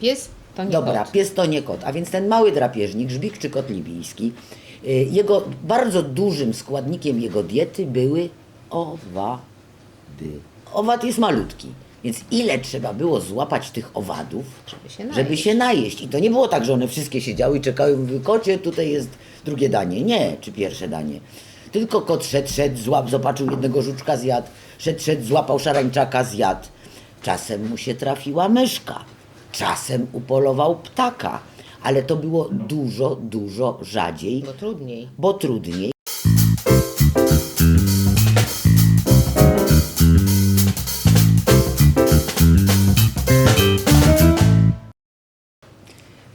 Pies to nie Dobra, kot. pies to nie kot, a więc ten mały drapieżnik, żbik czy kot libijski, y, jego bardzo dużym składnikiem jego diety były owady. Owad jest malutki, więc ile trzeba było złapać tych owadów, Żeby się najeść. żeby się najeść. I to nie było tak, że one wszystkie siedziały i czekały, mówiły, kocie, tutaj jest drugie danie. Nie, czy pierwsze danie. Tylko kot szedł, szedł, złap, zobaczył jednego żuczka, zjadł, szedł, szedł, złapał szarańczaka, zjadł. Czasem mu się trafiła myszka, czasem upolował ptaka, ale to było dużo, dużo rzadziej, Bo trudniej. bo trudniej.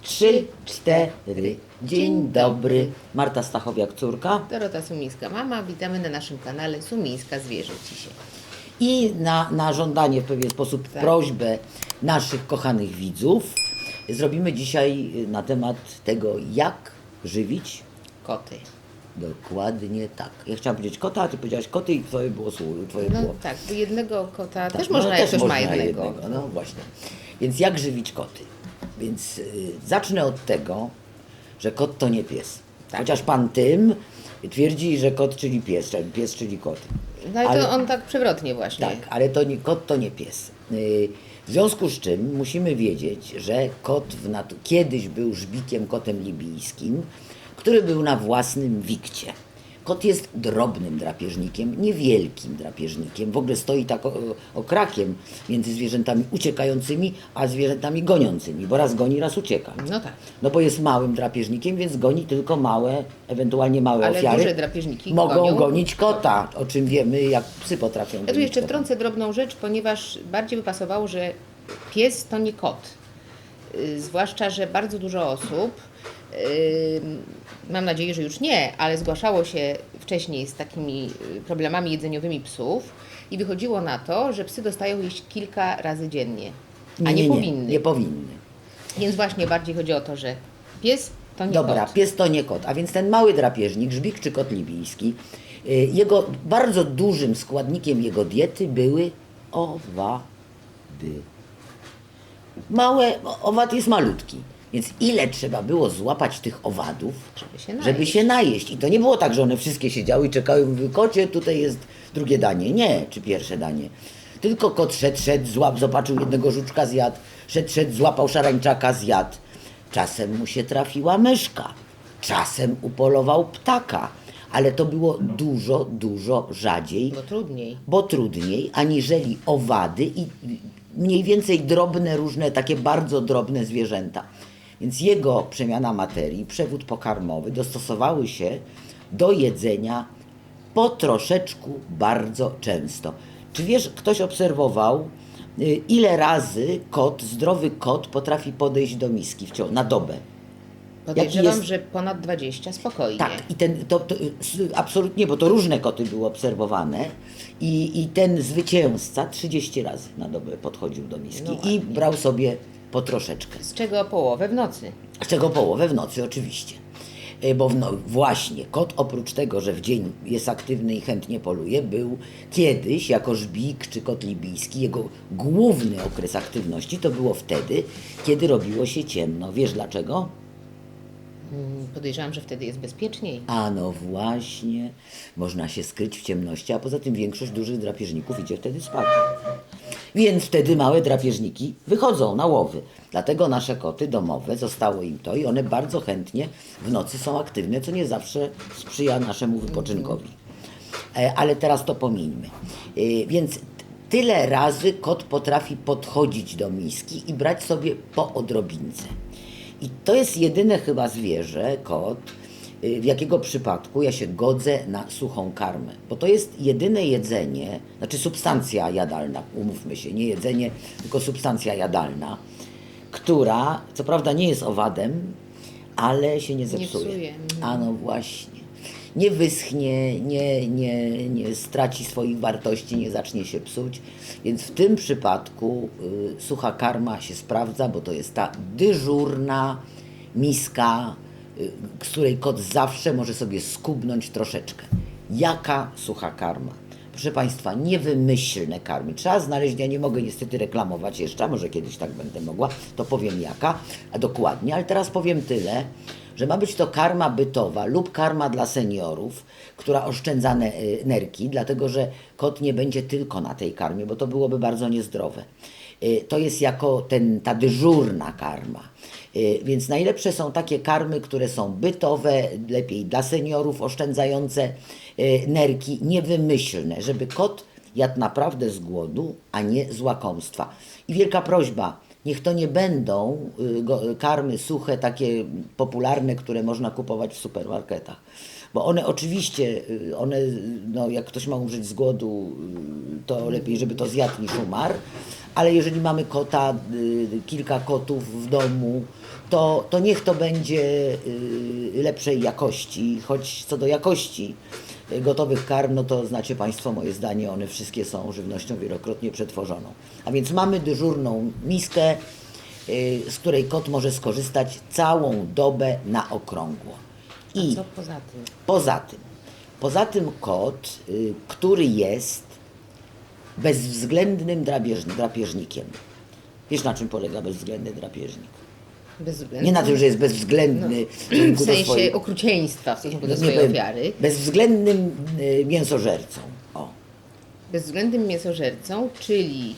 Trzy, cztery. Dzień dobry. Marta Stachowiak, córka. Dorota Sumińska mama, witamy na naszym kanale Sumińska Zwierzę Dzisiaj. I na, na żądanie w pewien sposób Tak. prośbę naszych kochanych widzów zrobimy dzisiaj na temat tego, jak żywić Koty. Dokładnie tak. Ja chciałam powiedzieć kota, a ty powiedziałaś koty i twoje było słowo. Twoje No było. tak, jednego kota Tak, też no, można, jak ktoś ma można jednego. No właśnie. Więc jak żywić koty? Więc y, zacznę od tego, że kot to nie pies. Tak. Chociaż pan tym twierdzi, że kot czyli pies, czyli pies czyli kot. No ale, Ale- to on tak przewrotnie właśnie. Tak, ale to nie, kot to nie pies. Y, W związku z czym musimy wiedzieć, że kot w natu- kiedyś był żbikiem kotem libijskim, który był na własnym wikcie. Kot jest drobnym drapieżnikiem, niewielkim drapieżnikiem. W ogóle stoi tak okrakiem między zwierzętami uciekającymi, a zwierzętami goniącymi, bo raz goni, raz ucieka. No tak. No bo jest małym drapieżnikiem, więc goni tylko małe, ewentualnie małe Ale ofiary. duże drapieżniki mogą gonią- gonić kota, o czym wiemy, jak psy potrafią Ja tu jeszcze kota. wtrącę drobną rzecz, ponieważ bardziej by pasowało, że pies to nie kot. Y, Zwłaszcza, że bardzo dużo osób, mam nadzieję, że już nie, ale zgłaszało się wcześniej z takimi y, problemami jedzeniowymi psów i wychodziło na to, że psy dostają jeść kilka razy dziennie, a nie, powinny. Nie powinny. Więc właśnie bardziej chodzi o to, że pies to nie Dobra, kot. pies to nie kot, a więc ten mały drapieżnik, żbik czy kot libijski, y, jego bardzo dużym składnikiem jego diety były owady. Małe, owad jest malutki, więc ile trzeba było złapać tych owadów, Żeby się najeść. żeby się najeść. I to nie było tak, że one wszystkie siedziały i czekały mówiły, kocie, tutaj jest drugie danie. Nie, czy pierwsze danie. Tylko kot szedł, szedł, złap, zobaczył jednego żuczka, zjadł, szedł, szedł, złapał szarańczaka, zjadł. Czasem mu się trafiła myszka, czasem upolował ptaka, ale to było dużo, dużo rzadziej Bo trudniej. bo trudniej, aniżeli owady i mniej więcej drobne, różne, takie bardzo drobne zwierzęta. Więc jego przemiana materii, przewód pokarmowy dostosowały się do jedzenia po troszeczku bardzo często. Czy wiesz, ktoś obserwował, y, ile razy kot, zdrowy kot potrafi podejść do miski w ciągu, na dobę? Podejrzewam, jest- że ponad 20 spokojnie. Tak, i ten, to, to, absolutnie, bo to różne koty były obserwowane i, i ten zwycięzca 30 razy na dobę podchodził do miski No i brał sobie po troszeczkę. Z czego połowę w nocy. Z czego połowę w nocy oczywiście. E, Bo w no, właśnie kot oprócz tego, że w dzień jest aktywny i chętnie poluje, był kiedyś jako żbik czy kot libijski, jego główny okres aktywności to było wtedy, kiedy robiło się ciemno. Wiesz dlaczego? Mm, Podejrzewam, że wtedy jest bezpieczniej. A no właśnie, można się skryć w ciemności, a poza tym większość dużych drapieżników idzie wtedy spać. Więc wtedy małe drapieżniki wychodzą na łowy. Dlatego nasze koty domowe, zostało im to i one bardzo chętnie w nocy są aktywne, co nie zawsze sprzyja naszemu wypoczynkowi. E, Ale teraz to pomińmy. E, Więc tyle razy kot potrafi podchodzić do miski i brać sobie po odrobince. I to jest jedyne chyba zwierzę, kot, y, w jakiego przypadku ja się godzę na suchą karmę. Bo to jest jedyne jedzenie, znaczy substancja jadalna, umówmy się, nie jedzenie, tylko substancja jadalna, która co prawda nie jest owadem, ale się nie zepsuje. psuje, mhm. A no właśnie. Nie wyschnie, nie, nie, nie straci swoich wartości, nie zacznie się psuć. Więc w tym przypadku y, sucha karma się sprawdza, bo to jest ta dyżurna miska, y, z której kot zawsze może sobie skubnąć troszeczkę. Jaka sucha karma? Proszę Państwa, niewymyślne karmy. Trzeba znaleźć, ja nie mogę niestety reklamować jeszcze, może kiedyś tak będę mogła, to powiem jaka, a dokładnie, ale teraz powiem tyle, że ma być to karma bytowa lub karma dla seniorów, która oszczędza y, nerki, dlatego że kot nie będzie tylko na tej karmie, bo to byłoby bardzo niezdrowe. Y, To jest jako ten, ta dyżurna karma. Y, Więc najlepsze są takie karmy, które są bytowe, lepiej dla seniorów, oszczędzające nerki, niewymyślne, żeby kot jadł naprawdę z głodu, a nie z łakomstwa. I wielka prośba, niech to nie będą y, go- karmy suche, takie popularne, które można kupować w supermarketach. Bo one oczywiście, y, one, y, no jak ktoś ma umrzeć z głodu, y, to lepiej, żeby to zjadł niż umarł. Ale jeżeli mamy kota, y, kilka kotów w domu, to, to niech to będzie y, lepszej jakości, choć co do jakości y, gotowych karm, no to znacie Państwo moje zdanie, one wszystkie są żywnością wielokrotnie przetworzoną. A więc mamy dyżurną miskę, y, z której kot może skorzystać całą dobę na okrągło. I Co poza tym? Poza tym, poza tym kot, y, który jest bezwzględnym drapieżni- drapieżnikiem. Wiesz na czym polega bezwzględny drapieżnik? Bez względu, Nie na tym, że jest bezwzględny w w sensie swojej... okrucieństwa w stosunku do swojej ofiary. Bezwzględnym y, mięsożercą. O. bezwzględnym mięsożercą, czyli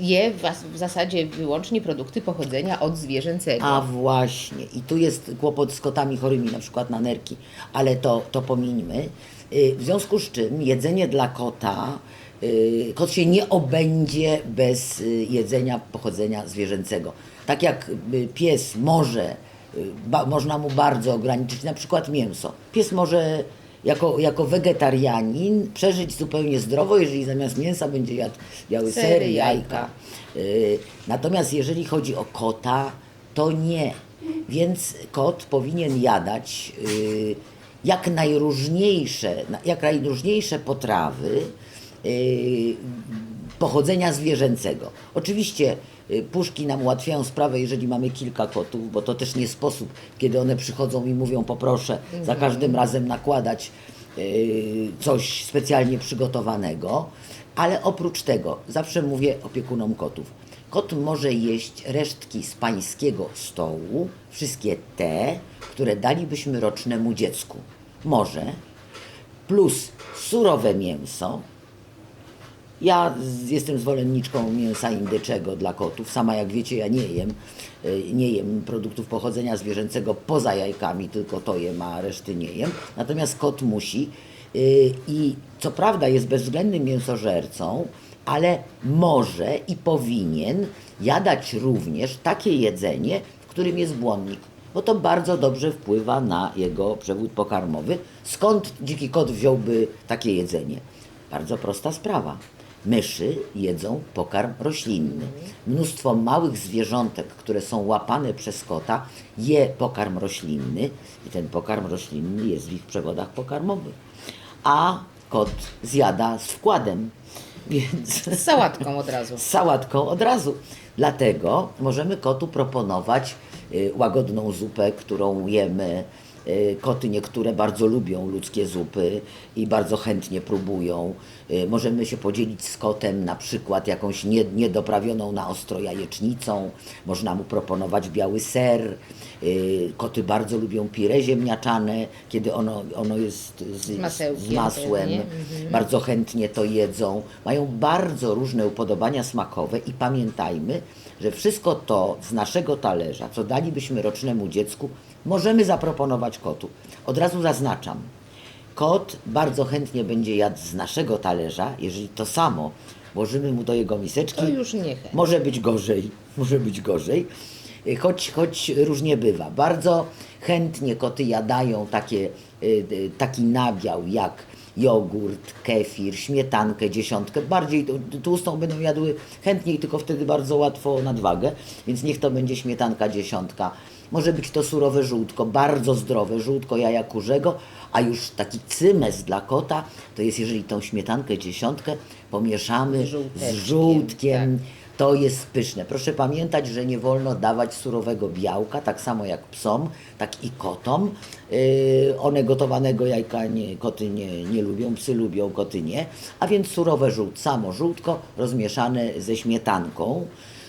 je w, w zasadzie wyłącznie produkty pochodzenia od zwierzęcego. A właśnie, i tu jest kłopot z kotami chorymi, na przykład na nerki, ale to, to pomińmy. Y, W związku z czym jedzenie dla kota, kot się nie obędzie bez y, jedzenia pochodzenia zwierzęcego. Tak jak y, pies może, y, można mu bardzo ograniczyć na przykład mięso. Pies może jako, jako wegetarianin przeżyć zupełnie zdrowo, jeżeli zamiast mięsa będzie jadł biały ser, Sery, jajka. jajka. Y, Natomiast jeżeli chodzi o kota, to nie. Więc kot powinien jadać y, jak najróżniejsze, na- jak najróżniejsze potrawy y, pochodzenia zwierzęcego. Oczywiście y, puszki nam ułatwiają sprawę, jeżeli mamy kilka kotów, bo to też nie sposób, kiedy one przychodzą i mówią poproszę za każdym razem nakładać y, coś specjalnie przygotowanego, ale oprócz tego zawsze mówię opiekunom kotów. Kot może jeść resztki z pańskiego stołu, wszystkie te, które dalibyśmy rocznemu dziecku. Może, plus surowe mięso, ja jestem zwolenniczką mięsa indyczego dla kotów. Sama jak wiecie, ja nie jem, y, nie jem produktów pochodzenia zwierzęcego poza jajkami, tylko to jem, a reszty nie jem. Natomiast kot musi y, i co prawda jest bezwzględnym mięsożercą, ale może i powinien jadać również takie jedzenie, w którym jest błonnik, bo to bardzo dobrze wpływa na jego przewód pokarmowy. Skąd dziki kot wziąłby takie jedzenie? Bardzo prosta sprawa. Myszy jedzą pokarm roślinny. Mnóstwo małych zwierzątek, które są łapane przez kota, je pokarm roślinny i ten pokarm roślinny jest w ich przewodach pokarmowych. A kot zjada z wkładem, więc Z sałatką od razu. z sałatką od razu. Dlatego możemy kotu proponować y, łagodną zupę, którą jemy. Y, Koty niektóre bardzo lubią ludzkie zupy i bardzo chętnie próbują. Y, Możemy się podzielić z kotem na przykład jakąś nie- niedoprawioną na ostro jajecznicą. Można mu proponować biały ser. Y, Koty bardzo lubią pire ziemniaczane, kiedy ono, ono jest z, masełkiem z masłem. pewnie. Bardzo chętnie to jedzą. Mają bardzo różne upodobania smakowe i pamiętajmy, że wszystko to z naszego talerza, co dalibyśmy rocznemu dziecku, możemy zaproponować kotu. Od razu zaznaczam, kot bardzo chętnie będzie jadł z naszego talerza, jeżeli to samo włożymy mu do jego miseczki. To już nie. Może być gorzej, może być gorzej, Y, choć, choć różnie bywa. Bardzo chętnie koty jadają takie, y, y, taki nabiał jak jogurt, kefir, śmietankę, dziesiątkę. Bardziej tłustą będą jadły chętniej, tylko wtedy bardzo łatwo nadwagę, więc niech to będzie śmietanka, dziesiątka. Może być to surowe żółtko, bardzo zdrowe żółtko jaja kurzego, a już taki cymes dla kota to jest, jeżeli tą śmietankę, dziesiątkę pomieszamy z żółtkiem, To jest pyszne. Proszę pamiętać, że nie wolno dawać surowego białka, tak samo jak psom, tak i kotom. Yy, one gotowanego jajka nie, koty nie, nie lubią, psy lubią, koty nie. A więc surowe żółt, samo żółtko rozmieszane ze śmietanką.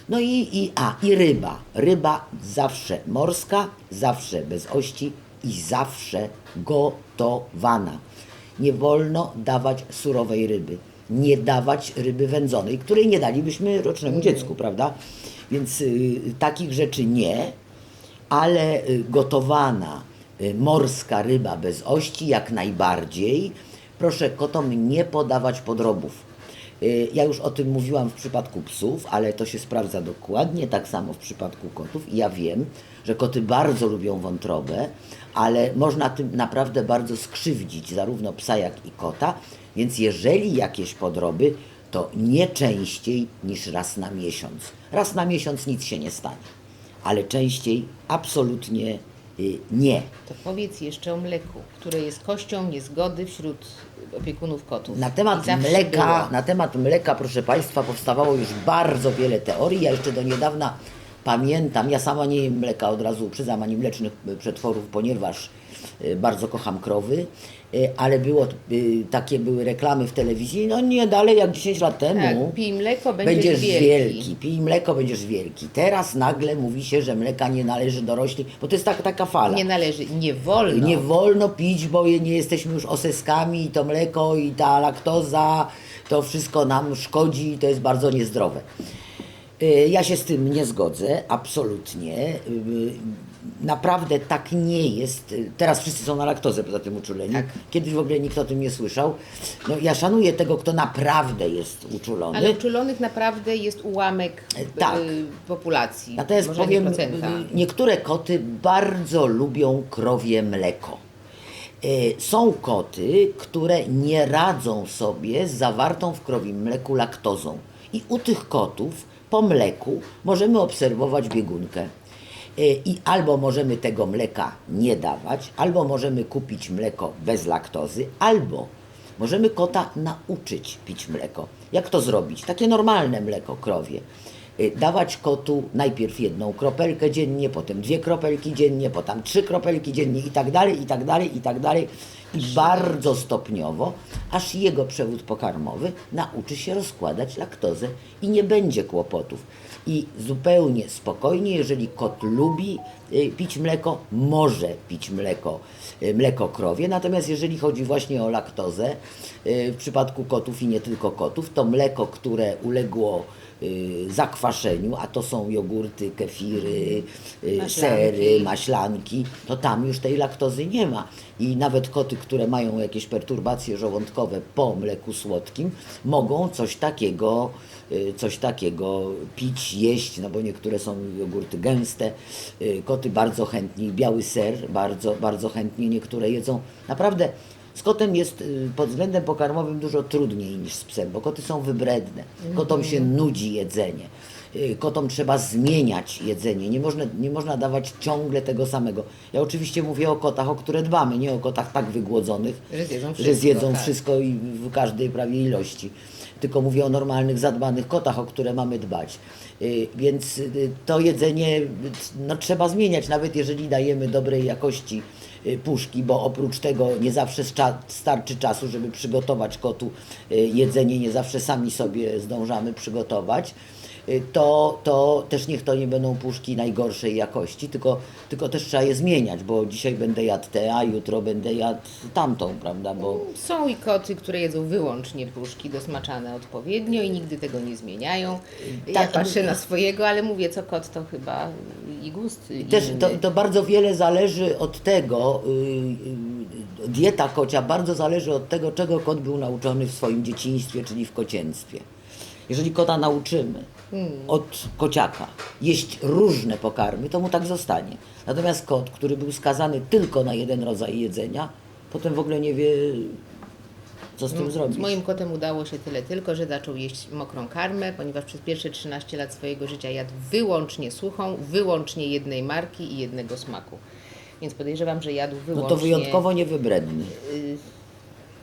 No i, i, a, i ryba. Ryba zawsze morska, zawsze bez ości i zawsze gotowana. Nie wolno dawać surowej ryby. Nie dawać ryby wędzonej, której nie dalibyśmy rocznemu dziecku, prawda? Więc y, takich rzeczy nie, ale y, gotowana y, morska ryba bez ości jak najbardziej. Proszę kotom nie podawać podrobów. Y, Ja już o tym mówiłam w przypadku psów, ale to się sprawdza dokładnie tak samo w przypadku kotów. I ja wiem, że koty bardzo lubią wątrobę, ale można tym naprawdę bardzo skrzywdzić zarówno psa, jak i kota. Więc jeżeli jakieś podroby, to nie częściej niż raz na miesiąc. Raz na miesiąc nic się nie stanie, ale częściej absolutnie nie. To powiedz jeszcze o mleku, które jest kością niezgody wśród opiekunów kotów. Na temat mleka, było. na temat mleka, proszę Państwa, powstawało już bardzo wiele teorii. Ja jeszcze do niedawna pamiętam, ja sama nie jem mleka od razu uprzedzam, ani mlecznych y, przetworów, ponieważ y, bardzo kocham krowy, y, ale było, y, takie były reklamy w telewizji, no nie dalej jak 10 lat temu. Tak, pij mleko, będziesz, Będziesz wielki. wielki. pij mleko, będziesz wielki. Teraz nagle mówi się, że mleka nie należy dorośli, bo to jest tak, taka fala. Nie należy, nie wolno. Nie wolno pić, bo nie jesteśmy już oseskami i to mleko i ta laktoza, to wszystko nam szkodzi i to jest bardzo niezdrowe. Y, Ja się z tym nie zgodzę, absolutnie. Y, Naprawdę tak nie jest. Y, Teraz wszyscy są na laktozę poza tym uczuleni. Tak. Kiedyś w ogóle nikt o tym nie słyszał. No, ja szanuję tego, kto naprawdę jest uczulony. Ale uczulonych naprawdę jest ułamek tak. populacji. Natomiast może powiem, nie niektóre koty bardzo lubią krowie mleko. Są koty, które nie radzą sobie z zawartą w krowim mleku laktozą. I u tych kotów po mleku możemy obserwować biegunkę. Y, I albo możemy tego mleka nie dawać, albo możemy kupić mleko bez laktozy, albo możemy kota nauczyć pić mleko. Jak to zrobić? Takie normalne mleko krowie. Y, dawać kotu najpierw jedną kropelkę dziennie, potem dwie kropelki dziennie, potem trzy kropelki dziennie i tak dalej, i tak dalej, i tak dalej. I bardzo stopniowo, aż jego przewód pokarmowy nauczy się rozkładać laktozę i nie będzie kłopotów. I zupełnie spokojnie, jeżeli kot lubi y, pić mleko, może pić mleko, y, mleko krowie. Natomiast jeżeli chodzi właśnie o laktozę, w przypadku kotów i nie tylko kotów, to mleko, które uległo zakwaszeniu, a to są jogurty, kefiry, y, Maślanki. sery, maślanki, to tam już tej laktozy nie ma. I nawet koty, które mają jakieś perturbacje żołądkowe po mleku słodkim, mogą coś takiego, y, coś takiego pić, jeść, no bo niektóre są jogurty gęste. Y, Koty bardzo chętnie, biały ser bardzo, bardzo chętnie niektóre jedzą. Naprawdę z kotem jest y, pod względem pokarmowym dużo trudniej niż z psem, bo koty są wybredne. Kotom się nudzi jedzenie. Y, Kotom trzeba zmieniać jedzenie. Nie można, nie można dawać ciągle tego samego. Ja oczywiście mówię o kotach, o które dbamy, nie o kotach tak wygłodzonych, Że zjedzą że wszystko, zjedzą tak. wszystko i w każdej prawie ilości. Tylko mówię o normalnych, zadbanych kotach, o które mamy dbać. Y, Więc to jedzenie no, trzeba zmieniać, nawet jeżeli dajemy dobrej jakości puszki, bo oprócz tego nie zawsze starczy czasu, żeby przygotować kotu y, jedzenie, nie zawsze sami sobie zdążamy przygotować. Y, To, to też niech to nie będą puszki najgorszej jakości, tylko, tylko też trzeba je zmieniać, bo dzisiaj będę jadł te, a jutro będę jadł tamtą, prawda? Bo Są i koty, które jedzą wyłącznie puszki dosmaczane odpowiednio i nigdy tego nie zmieniają. Ja Tak, patrzę na swojego, ale mówię, co kot to chyba i gust Też to, to bardzo wiele zależy od tego, y, y, dieta kocia bardzo zależy od tego, czego kot był nauczony w swoim dzieciństwie, czyli w kocięctwie. Jeżeli kota nauczymy od kociaka jeść różne pokarmy, to mu tak zostanie. Natomiast kot, który był skazany tylko na jeden rodzaj jedzenia, potem w ogóle nie wie, co z tym zrobić. Z moim kotem udało się tyle tylko, że zaczął jeść mokrą karmę, ponieważ przez pierwsze 13 lat swojego życia jadł wyłącznie suchą, wyłącznie jednej marki i jednego smaku. Więc podejrzewam, że jadł No wyłącznie... to wyjątkowo niewybredny.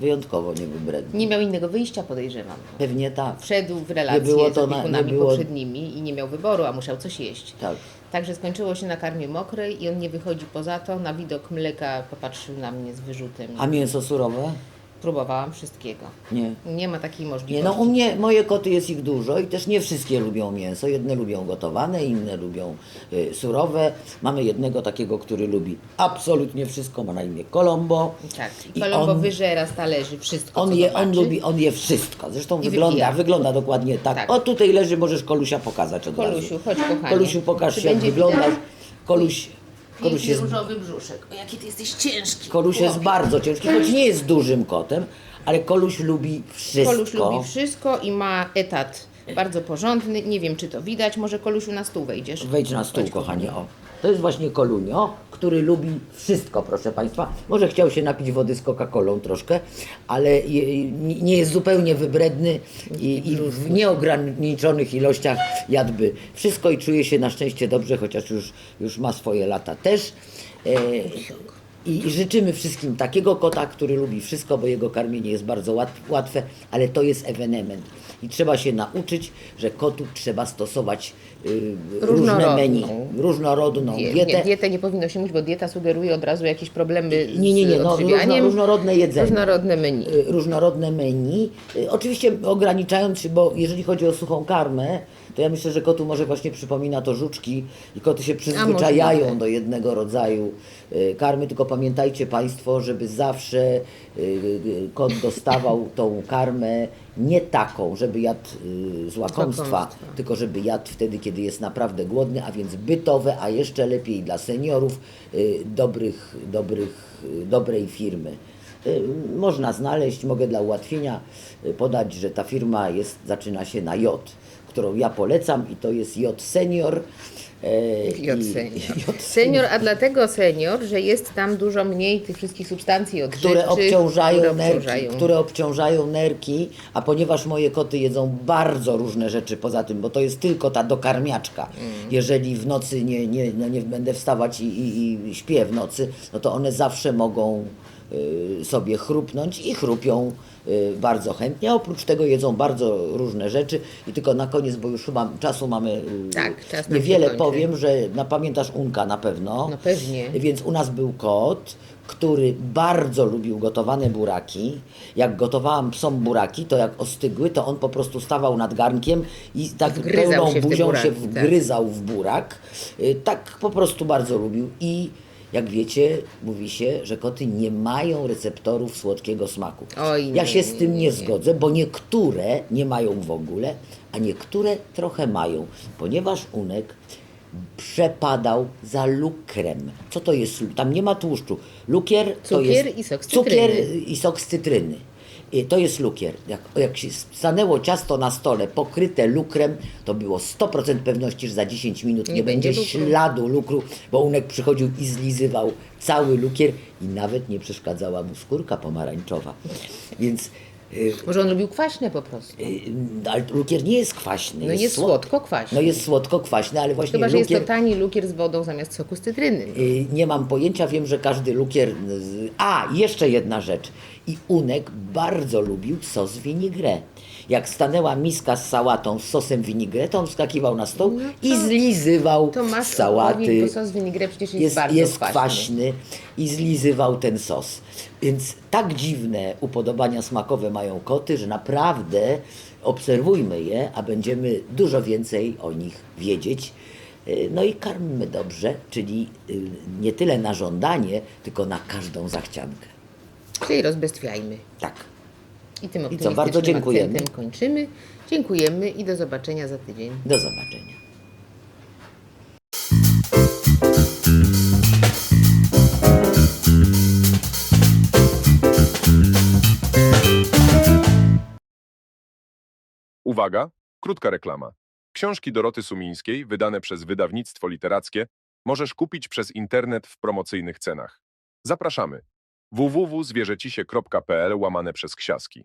Wyjątkowo niewybredny. Nie miał innego wyjścia, podejrzewam. Pewnie tak. Wszedł w relacje było z to na- opiekunami nie było- poprzednimi i nie miał wyboru, a musiał coś jeść. Tak. Także skończyło się na karmie mokrej i on nie wychodzi poza to. Na widok mleka popatrzył na mnie z wyrzutem. A mięso surowe? Próbowałam wszystkiego. Nie. Nie ma takiej Nie, możliwości. no u mnie, moje koty jest ich dużo i też nie wszystkie lubią mięso. Jedne lubią gotowane, inne lubią y, surowe. Mamy jednego takiego, który lubi absolutnie wszystko, ma na imię Colombo. Tak. I Kolombo on- wyżera z talerzy wszystko, On, co je, on, zobaczy. lubi, on je wszystko. Zresztą I wygląda, wypija. wygląda dokładnie tak. Tak. O, tutaj leży, możesz Kolusia pokazać od Kolusiu, razu. chodź kochanie. Kolusiu, pokaż Czy się, jak będzie wyglądasz. widać? Koluś, Piękny jest różowy brzuszek. O, jaki ty jesteś ciężki. Koluś jest Chłopie. bardzo ciężki, choć nie jest dużym kotem, ale Koluś lubi wszystko. Koluś lubi wszystko i ma etat bardzo porządny. Nie wiem, czy to widać. Może Kolusiu na stół wejdziesz. Wejdź na stół, Chodź, kochanie. O. To jest właśnie Kolunio, który lubi wszystko, proszę Państwa. Może chciał się napić wody z Coca-Colą troszkę, ale nie jest zupełnie wybredny i, i w nieograniczonych ilościach jadłby wszystko i czuje się na szczęście dobrze, chociaż już, już ma swoje lata też. E, i, życzymy wszystkim takiego kota, który lubi wszystko, bo jego karmienie jest bardzo łat, łatwe, ale to jest ewenement. I trzeba się nauczyć, że kotu trzeba stosować y, różne menu, różnorodną Die, dietę. nie, dietę nie powinno się mówić, bo dieta sugeruje od razu jakieś problemy Nie, nie, nie, z no, różno, różnorodne jedzenie. Różnorodne menu. Y, różnorodne menu. Y, Oczywiście ograniczając się, bo jeżeli chodzi o suchą karmę, to ja myślę, że kotu może właśnie przypomina to żuczki i koty się przyzwyczajają do jednego rodzaju karmy, tylko pamiętajcie Państwo, żeby zawsze y, y, kot dostawał tą karmę nie taką, żeby jadł y, z łakomstwa, tylko żeby jadł wtedy, kiedy jest naprawdę głodny, a więc bytowe, a jeszcze lepiej dla seniorów y, dobrych, dobrych, y, dobrej firmy. Y, Można znaleźć, mogę dla ułatwienia y, podać, że ta firma jest, zaczyna się na J, którą ja polecam i to jest J Senior. e, J senior. J Senior, a dlatego senior, że jest tam dużo mniej tych wszystkich substancji odżywczych, które obciążają, które nerki, obciążają. które obciążają nerki, a ponieważ moje koty jedzą bardzo różne rzeczy poza tym, bo to jest tylko ta dokarmiaczka. Mm. Jeżeli w nocy nie, nie, no nie będę wstawać i, i, i śpię w nocy, no to one zawsze mogą sobie chrupnąć i chrupią y, bardzo chętnie. A oprócz tego jedzą bardzo różne rzeczy i tylko na koniec, bo już chyba czasu mamy y, Tak, czas niewiele powiem, że na, pamiętasz Unka na pewno. No pewnie. Więc u nas był kot, który bardzo lubił gotowane buraki. Jak gotowałam psom buraki, to jak ostygły, to on po prostu stawał nad garnkiem i tak Wgryzał pełną się buzią buraki, się tak. wgryzał w burak. Y, Tak po prostu bardzo lubił. I jak wiecie, mówi się, że koty nie mają receptorów słodkiego smaku. Oj, ja nie, się z tym nie, nie nie. zgodzę, bo niektóre nie mają w ogóle, a niektóre trochę mają, ponieważ unek przepadał za lukrem. Co to jest? Tam nie ma tłuszczu. Lukier to Cukier jest i sok z cukier i sok z cytryny. I To jest lukier. Jak, jak się stanęło ciasto na stole pokryte lukrem, to było 100% pewności, że za 10 minut nie, Nie będzie będzie lukru. śladu lukru, bo unek przychodził i zlizywał cały lukier i nawet nie przeszkadzała mu skórka pomarańczowa. Więc y, Może on lubił kwaśne po prostu. y, ale lukier nie jest kwaśny. No jest słod- słodko-kwaśny. No jest słodko-kwaśny, ale właśnie Chyba, że jest lukier... to tani lukier z wodą zamiast soku z cytryny. Y, Nie mam pojęcia, wiem, że każdy lukier. A, jeszcze jedna rzecz. I Unek bardzo lubił sos vinaigrette. Jak stanęła miska z sałatą z sosem vinaigrette, to on wskakiwał na stół i zlizywał No To masz sałaty. odpowiedź, bo sos vinaigrette przecież jest, jest, bardzo jest kwaśny. kwaśny i zlizywał ten sos. Więc tak dziwne upodobania smakowe mają koty, że naprawdę obserwujmy je, a będziemy dużo więcej o nich wiedzieć. Y, No i karmmy dobrze, czyli y, nie tyle na żądanie, tylko na każdą zachciankę. Czyli rozbestwiajmy. Tak. I tym co, optymistycznym bardzo dziękujemy. akcentem kończymy. Dziękujemy i do zobaczenia za tydzień. Do zobaczenia. Uwaga, krótka reklama. Książki Doroty Sumińskiej, wydane przez wydawnictwo literackie, możesz kupić przez internet w promocyjnych cenach. Zapraszamy www.zwierzecisie.pl łamane przez ksiaski.